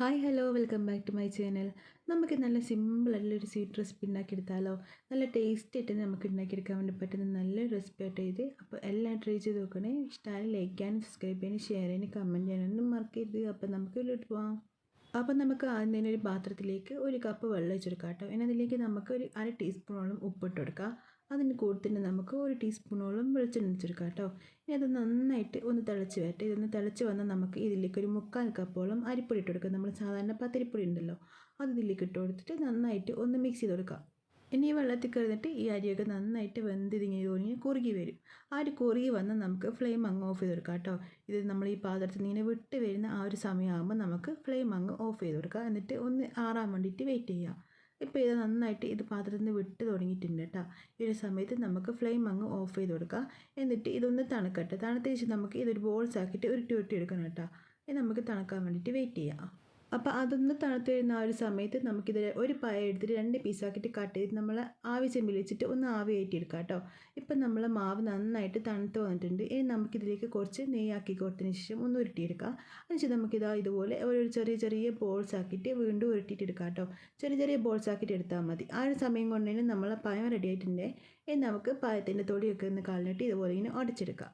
Hi hello welcome back to my channel നമുക്ക് നല്ല simple ആയിട്ടുള്ള ഒരു സ്വീറ്റ് റെസിപ്പി ഉണ്ടാക്കിയെടുത്താലോ? നല്ല ടേസ്റ്റ് ആയിട്ട് നമുക്ക് ഉണ്ടാക്കിയെടുക്കാൻ വേണ്ടി പറ്റുന്ന നല്ലൊരു റെസിപ്പി ആയിട്ട് ഇത്. അപ്പോൾ എല്ലാം ട്രൈ ചെയ്ത് നോക്കണേ. ഇഷ്ടമായി ലൈക്ക് ചെയ്യാനും സബ്സ്ക്രൈബ് ചെയ്യാനും ഷെയർ ചെയ്യാനും കമന്റ് ചെയ്യാനൊന്നും മറക്കരുത്. അപ്പോൾ നമുക്ക് ഇതിലോട്ട് പോവാം. അപ്പോൾ നമുക്ക് ആദ്യം തന്നെ ഒരു പാത്രത്തിലേക്ക് ഒരു കപ്പ് വെള്ളം വെച്ചെടുക്കാം കേട്ടോ. ഇനി അതിലേക്ക് നമുക്ക് ഒരു അര ടീസ്പൂണോളം ഉപ്പിട്ട് കൊടുക്കാം. അതിന് കൂടെ തന്നെ നമുക്ക് ഒരു ടീസ്പൂണോളം വെളിച്ചെണ്ണ വെച്ചെടുക്കാം കേട്ടോ. ഇനി അത് നന്നായിട്ട് ഒന്ന് തിളച്ച് വരട്ടെ. ഇതൊന്ന് തിളച്ച് വന്നാൽ നമുക്ക് ഇതിലേക്ക് ഒരു മുക്കാൽ കപ്പോളം അരിപ്പൊടി ഇട്ട് കൊടുക്കാം. നമ്മൾ സാധാരണ പത്തിരിപ്പൊടി ഉണ്ടല്ലോ അത് ഇതിലേക്ക് ഇട്ട് കൊടുത്തിട്ട് നന്നായിട്ട് ഒന്ന് മിക്സ് ചെയ്ത് കൊടുക്കാം. ഇനി ഈ വെള്ളത്തിൽ കയറിഞ്ഞിട്ട് ഈ അരിയൊക്കെ നന്നായിട്ട് വെന്തിരിഞ്ഞ് തോന്നി കുറുകി വരും. ആ ഒരു കുറുകി വന്ന് നമുക്ക് ഫ്ലെയിം അങ്ങ് ഓഫ് ചെയ്ത് കൊടുക്കാം കേട്ടോ. ഇത് നമ്മൾ ഈ പാത്രത്തിൽ ഇങ്ങനെ വിട്ട് വരുന്ന ആ ഒരു സമയമാകുമ്പോൾ നമുക്ക് ഫ്ലെയിം അങ്ങ് ഓഫ് ചെയ്ത് കൊടുക്കാം. എന്നിട്ട് ഒന്ന് ആറാൻ വേണ്ടിയിട്ട് വെയിറ്റ് ചെയ്യുക. ഇപ്പോൾ ഇത് നന്നായിട്ട് ഇത് പാത്രത്തിൽ നിന്ന് വിട്ട് തുടങ്ങിയിട്ടുണ്ട് കേട്ടോ ഈ ഒരു സമയത്ത് നമുക്ക് ഫ്ലെയിം അങ്ങ് ഓഫ് ചെയ്ത് കൊടുക്കാം. എന്നിട്ട് ഇതൊന്ന് തണുക്കട്ടെ. തണുത്ത ശേഷം നമുക്ക് ഇതൊരു ബോൾസ് ആക്കിയിട്ട് ഉരുട്ടി ഉരുട്ടി എടുക്കണം കേട്ടോ ഇത് നമുക്ക് തണുക്കാൻ വേണ്ടിയിട്ട് വെയിറ്റ് ചെയ്യാം. അപ്പോൾ അതൊന്ന് തണുത്ത് വരുന്ന ആ ഒരു സമയത്ത് നമുക്കിത് ഒരു പായ എടുത്തിട്ട് രണ്ട് പീസാക്കിയിട്ട് കട്ട് ചെയ്ത് നമ്മൾ ആവി ചെമ്പിൽ വെച്ചിട്ട് ഒന്ന് ആവി കയറ്റിയെടുക്കാം കേട്ടോ ഇപ്പം നമ്മൾ മാവ് നന്നായിട്ട് തണുത്ത് വന്നിട്ടുണ്ട്. ഇനി നമുക്കിതിലേക്ക് കുറച്ച് നെയ്യാക്കി കൊടുത്തതിന് ശേഷം ഒന്ന് ഉരുട്ടിയെടുക്കാം. അതിനുശേഷം നമുക്കിതാ ഇതുപോലെ ഒരു ചെറിയ ചെറിയ ബോൾസ് ആക്കിയിട്ട് വീണ്ടും ഉരുട്ടിയിട്ട് എടുക്കാം കേട്ടോ ചെറിയ ചെറിയ ബോൾസ് ആക്കിയിട്ട് എടുത്താൽ മതി. ആ ഒരു സമയം കൊണ്ട് തന്നെ നമ്മൾ പഴം റെഡി ആയിട്ടുണ്ട്. ഇനി നമുക്ക് പഴത്തിന്റെ തൊടിയൊക്കെ ഒന്ന് കളഞ്ഞിട്ട് ഇതുപോലെ ഇങ്ങനെ ഉടച്ചെടുക്കാം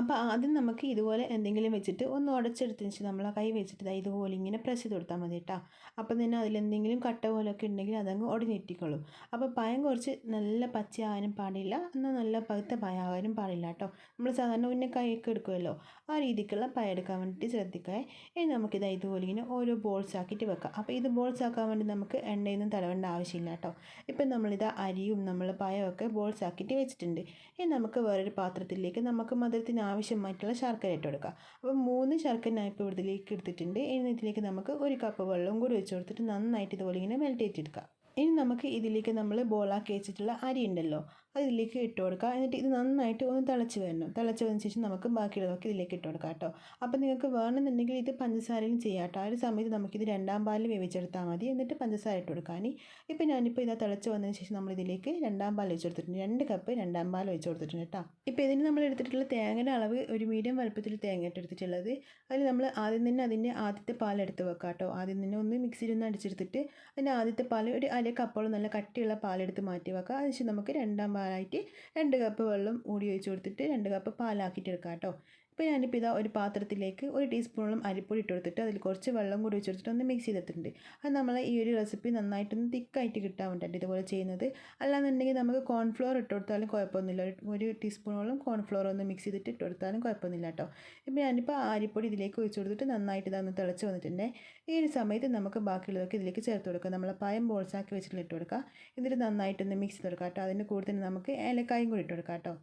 അപ്പോൾ ആദ്യം നമുക്ക് ഇതുപോലെ എന്തെങ്കിലും വെച്ചിട്ട് ഒന്ന് ഉടച്ചെടുത്തിന് ശേഷം നമ്മൾ കൈ വെച്ചിട്ട് ഇതുപോലെ ഇങ്ങനെ പ്രസ് ചെയ്ത് കൊടുത്താൽ മതി കേട്ടോ അപ്പം തന്നെ അതിലെന്തെങ്കിലും കട്ട പോലൊക്കെ ഉണ്ടെങ്കിൽ അതങ്ങ് ഉടഞ്ഞിട്ടിക്കോളും അപ്പോൾ പയം കുറച്ച് നല്ല പച്ചയാകാനും പാടില്ല. എന്നാൽ നല്ല പകുത്ത പയാകാനും പാടില്ല കേട്ടോ നമ്മൾ സാധാരണ ഉന്നെ കൈയൊക്കെ എടുക്കുമല്ലോ. ആ രീതിക്കുള്ള പയ എടുക്കാൻ വേണ്ടിയിട്ട് ശ്രദ്ധിക്കുക ഇനി നമുക്കിത് ഇതുപോലെ ഇങ്ങനെ ഓരോ ബോൾസ് ആക്കിയിട്ട് വെക്കാം. അപ്പോൾ ഇത് ബോൾസ് ആക്കാൻ വേണ്ടി നമുക്ക് എണ്ണയൊന്നും തടവേണ്ട ആവശ്യമില്ല കേട്ടോ ഇപ്പം നമ്മളിത് അരിയും നമ്മൾ പയമൊക്കെ ബോൾസ് ആക്കിയിട്ട് വെച്ചിട്ടുണ്ട്. ഇനി നമുക്ക് വേറൊരു പാത്രത്തിലേക്ക് നമുക്ക് മധുരത്തിന് ആവശ്യമായിട്ടുള്ള ശർക്കര ഇട്ട് കൊടുക്കുക. അപ്പോൾ മൂന്ന് ശർക്കര ഞാൻ ഇപ്പോൾ ഇതിലേക്ക് എടുത്തിട്ടുണ്ട്. ഇനി ഇതിലേക്ക് നമുക്ക് ഒരു കപ്പ് വെള്ളവും കൂടി വെച്ച് കൊടുത്തിട്ട് നന്നായിട്ട് ഇതുപോലെ ഇങ്ങനെ മെൽറ്റ് എടുക്കുക. ഇനി നമുക്ക് ഇതിലേക്ക് നമ്മൾ ബോളാക്കി വെച്ചിട്ടുള്ള അരി ഉണ്ടല്ലോ. അത് ഇതിലേക്ക് ഇട്ട് കൊടുക്കുക. എന്നിട്ട് ഇത് നന്നായിട്ട് ഒന്ന് തിളച്ച് വരണം. തിളച്ച് വന്ന ശേഷം നമുക്ക് ബാക്കിയുള്ളതൊക്കെ ഇതിലേക്ക് ഇട്ട് കൊടുക്കാം കേട്ടോ. അപ്പോൾ നിങ്ങൾക്ക് വേണമെന്നുണ്ടെങ്കിൽ ഇത് പഞ്ചസാരയിലും ചെയ്യാം കേട്ടോ. ആ ഒരു സമയത്ത് ഇത് രണ്ടാം പാലിൽ വേവിച്ചെടുത്താൽ മതി. എന്നിട്ട് പഞ്ചസാര ഇട്ട് കൊടുക്കാൻ ഇപ്പോൾ ഞാനിപ്പോൾ ഇതാ തിളച്ച് വന്നതിന് ശേഷം നമ്മൾ ഇതിലേക്ക് രണ്ടാം പാൽ വെച്ച് കൊടുത്തിട്ടുണ്ട്. രണ്ട് കപ്പ് രണ്ടാം പാൽ വെച്ച് കൊടുത്തിട്ടുണ്ട് കേട്ടോ. ഇപ്പോൾ ഇതിന് നമ്മൾ എടുത്തിട്ടുള്ള തേങ്ങയുടെ അളവ് ഒരു മീഡിയം വലുപ്പത്തിൽ തേങ്ങ ഇട്ട് എടുത്തിട്ടുള്ളത്. അതിൽ നമ്മൾ ആദ്യം തന്നെ അതിന്റെ ആദ്യത്തെ പാൽ എടുത്ത് വെക്കാം കേട്ടോ. ആദ്യം തന്നെ ഒന്ന് മിക്സിയിൽ ഒന്ന് അടിച്ചെടുത്തിട്ട് അതിന്റെ ആദ്യത്തെ പാൽ ഒരു അര കപ്പോളം നല്ല കട്ടിയുള്ള പാലെടുത്ത് മാറ്റി വെക്കുക. അതിനുശേഷം നമുക്ക് രണ്ടാം പാലായിട്ട് രണ്ട് കപ്പ് വെള്ളം ഊടി ഒഴിച്ച് കൊടുത്തിട്ട് രണ്ട് കപ്പ് പാലാക്കിയിട്ട് എടുക്കാം കേട്ടോ ഇപ്പോൾ ഞാനിപ്പോൾ ഇതാ ഒരു പാത്രത്തിലേക്ക് ഒരു ടീസ്പൂണോളം അരിപ്പൊടി ഇട്ട് കൊടുത്തിട്ട് അതിൽ കുറച്ച് വെള്ളം കൂടി വെച്ചെടുത്തിട്ട് ഒന്ന് മിക്സ് ചെയ്തിട്ടുണ്ട്. അത് നമ്മൾ ഈ ഒരു റെസിപ്പി നന്നായിട്ടൊന്ന് തിക്കായിട്ട് കിട്ടാൻ വേണ്ടിയിട്ട് ഇതുപോലെ ചെയ്യുന്നത്. അല്ലാന്നുണ്ടെങ്കിൽ നമുക്ക് കോൺഫ്ലോർ ഇട്ട് കൊടുത്താലും കുഴപ്പമൊന്നുമില്ല. ഒരു ടീസ്പൂണോളം കോൺഫ്ലോർ ഒന്ന് മിക്സ് ചെയ്തിട്ട് ഇട്ട് കൊടുത്താലും കുഴപ്പമൊന്നുമില്ല കേട്ടോ. ഇപ്പോൾ ഞാനിപ്പോൾ അരിപ്പൊടി ഇതിലേക്ക് ഒഴിച്ച് കൊടുത്തിട്ട് നന്നായിട്ട് ഇതൊന്ന് തിളച്ച് വന്നിട്ടുണ്ട്. ഈ ഒരു സമയത്ത് നമുക്ക് ബാക്കിയുള്ളതൊക്കെ ഇതിലേക്ക് ചേർത്ത് കൊടുക്കാം. നമ്മൾ പയം ബോൾസാക്കി വെച്ചിട്ട് ഇട്ട് കൊടുക്കുക എന്നിട്ട് നന്നായിട്ടൊന്ന് മിക്സ് ചെയ്ത് കൊടുക്കാം കേട്ടോ. അതിന്റെ കൂടെ നമുക്ക് ഏലക്കായും കൂടി ഇട്ട് കൊടുക്കാം കേട്ടോ.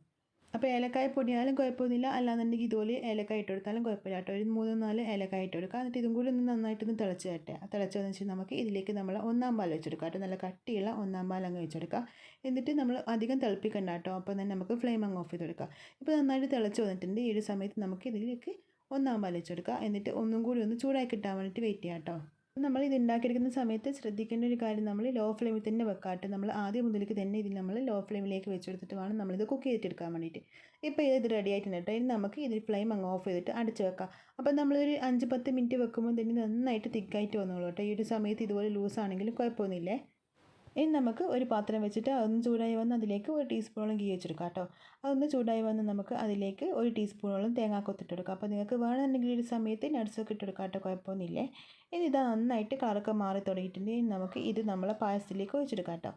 അപ്പോൾ ഏലക്കായ പൊടിയാലും കുഴപ്പമൊന്നുമില്ല. അല്ലാന്നുണ്ടെങ്കിൽ ഇതുപോലെ ഏലക്കായ ഇട്ട് കൊടുത്താലും കുഴപ്പമില്ല കേട്ടോ. ഒരു മൂന്ന് നാല് ഏലക്കായ ഇട്ട് കൊടുക്കുക. എന്നിട്ട് ഇതും കൂടി ഒന്ന് നന്നായിട്ടൊന്ന് തിളച്ച് തരട്ടെ തിളച്ച് വെച്ചാൽ നമുക്ക് ഇതിലേക്ക് നമ്മൾ ഒന്നാം പാൽ വെച്ചെടുക്കുക കേട്ടോ. നല്ല കട്ടിയുള്ള ഒന്നാം പാൽ അങ്ങ് വെച്ചെടുക്കുക എന്നിട്ട് നമ്മൾ അധികം തിളപ്പിക്കണ്ട കേട്ടോ. അപ്പോൾ തന്നെ നമുക്ക് ഫ്ലെയിം അങ്ങ് ഓഫ് ചെയ്ത് കൊടുക്കുക. ഇപ്പോൾ നന്നായിട്ട് തിളച്ച് വന്നിട്ടുണ്ട്. ഈ ഒരു സമയത്ത് നമുക്ക് ഇതിലേക്ക് ഒന്നാം പാൽ വെച്ചെടുക്കുക എന്നിട്ട് ഒന്നും കൂടി ഒന്ന് ചൂടാക്കി കിട്ടാൻ വേണ്ടിയിട്ട് വെയിറ്റ് ചെയ്യാം കേട്ടോ. നമ്മൾ ഇത് ഉണ്ടാക്കിയെടുക്കുന്ന സമയത്ത് ശ്രദ്ധിക്കേണ്ട ഒരു കാര്യം നമ്മൾ ലോ ഫ്ലെയിമിൽ തന്നെ വെക്കാട്ട് നമ്മൾ ആദ്യം മുതലേക്ക് തന്നെ ഇതിൽ നമ്മൾ ലോ ഫ്ലെയിമിലേക്ക് വെച്ച് കൊടുത്തിട്ട് വേണം നമ്മളിത് കുക്ക് ചെയ്തിട്ടെടുക്കാൻ വേണ്ടിയിട്ട്. ഇപ്പോൾ ഇത് റെഡി ആയിട്ടുണ്ട് കേട്ടോ. ഇനി നമുക്ക് ഇതിൽ ഫ്ലെയിം അങ്ങ് ഓഫ് ചെയ്തിട്ട് അടച്ച് വെക്കാം. അപ്പോൾ നമ്മളൊരു അഞ്ച് പത്ത് മിനിറ്റ് വെക്കുമ്പോൾ തന്നെ നന്നായിട്ട് തിക്കായിട്ട് വന്നോളൂ കേട്ടോ. ഈ ഒരു സമയത്ത് ഇതുപോലെ ലൂസ് ലൂസാണെങ്കിലും കുഴപ്പമൊന്നുമില്ലേ. ഇനി നമുക്ക് ഒരു പാത്രം വെച്ചിട്ട് അതൊന്ന് ചൂടായി വന്ന് അതിലേക്ക് ഒരു ടീസ്പൂണോളം ഗീ വെച്ചെടുക്കാം കേട്ടോ. അതൊന്ന് ചൂടായി വന്ന് നമുക്ക് അതിലേക്ക് ഒരു ടീസ്പൂണോളം തേങ്ങാക്കൊത്ത് ഇട്ടെടുക്കാം അപ്പോൾ നിങ്ങൾക്ക് വേണമെന്നുണ്ടെങ്കിൽ ഒരു സമയത്ത് നട്സൊക്കെ ഇട്ടെടുക്കാം കേട്ടോ. കുഴപ്പമൊന്നുമില്ലേ. ഇനി ഇത് നന്നായിട്ട് കളറൊക്കെ മാറി തുടങ്ങിയിട്ടുണ്ട്. ഇനി നമുക്ക് ഇത് നമ്മളെ പായസത്തിലേക്ക് ഒഴിച്ചെടുക്കാം കേട്ടോ.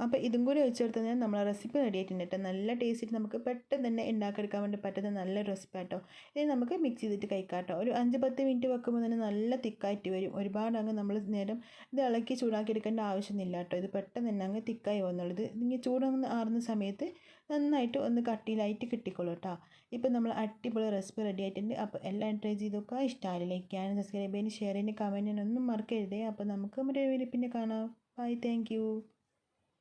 അപ്പോൾ ഇതും കൂടി ഒഴിച്ചെടുത്ത് തന്നെ നമ്മൾ റെസിപ്പി റെഡി ആയിട്ടുണ്ട് നല്ല ടേസ്റ്റിൽ നമുക്ക് പെട്ടെന്ന് തന്നെ ഉണ്ടാക്കിയെടുക്കാൻ വേണ്ടി പറ്റുന്ന നല്ല റെസിപ്പി കേട്ടോ ഇനി നമുക്ക് മിക്സ് ചെയ്തിട്ട് കഴിക്കാം ഒരു അഞ്ച് പത്ത് മിനിറ്റ് വെക്കുമ്പോൾ തന്നെ നല്ല തിക്കായിട്ട് വരും. ഒരുപാട് അങ്ങ് നമ്മൾ നേരം ഇത് ഇളക്കി ചൂടാക്കി എടുക്കേണ്ട ആവശ്യമൊന്നുമില്ല കേട്ടോ ഇത് പെട്ടെന്ന് തന്നെ അങ്ങ് തിക്കായി വന്നുള്ളത് ഇങ്ങനെ ചൂടൊന്ന് ആറുന്ന സമയത്ത് നന്നായിട്ട് ഒന്ന് കട്ടിയിലായിട്ട് കിട്ടിക്കോളൂ കേട്ടോ ഇപ്പം നമ്മൾ അടിപൊളി റെസിപ്പി റെഡി ആയിട്ടുണ്ട്. അപ്പോൾ എല്ലാം ട്രൈ ചെയ്തൊക്കെ ഇഷ്ടമായി ലൈക്ക് ചെയ്യാനും സബ്സ്ക്രൈബ് ചെയ്യാനും ഷെയർ ചെയ്യാനും കമന്റ് ചെയ്യാനും മറക്കരുതേ. അപ്പോൾ നമുക്ക് മറ്റൊരു വീഡിയോ പിന്നെ കാണാം. Bye thank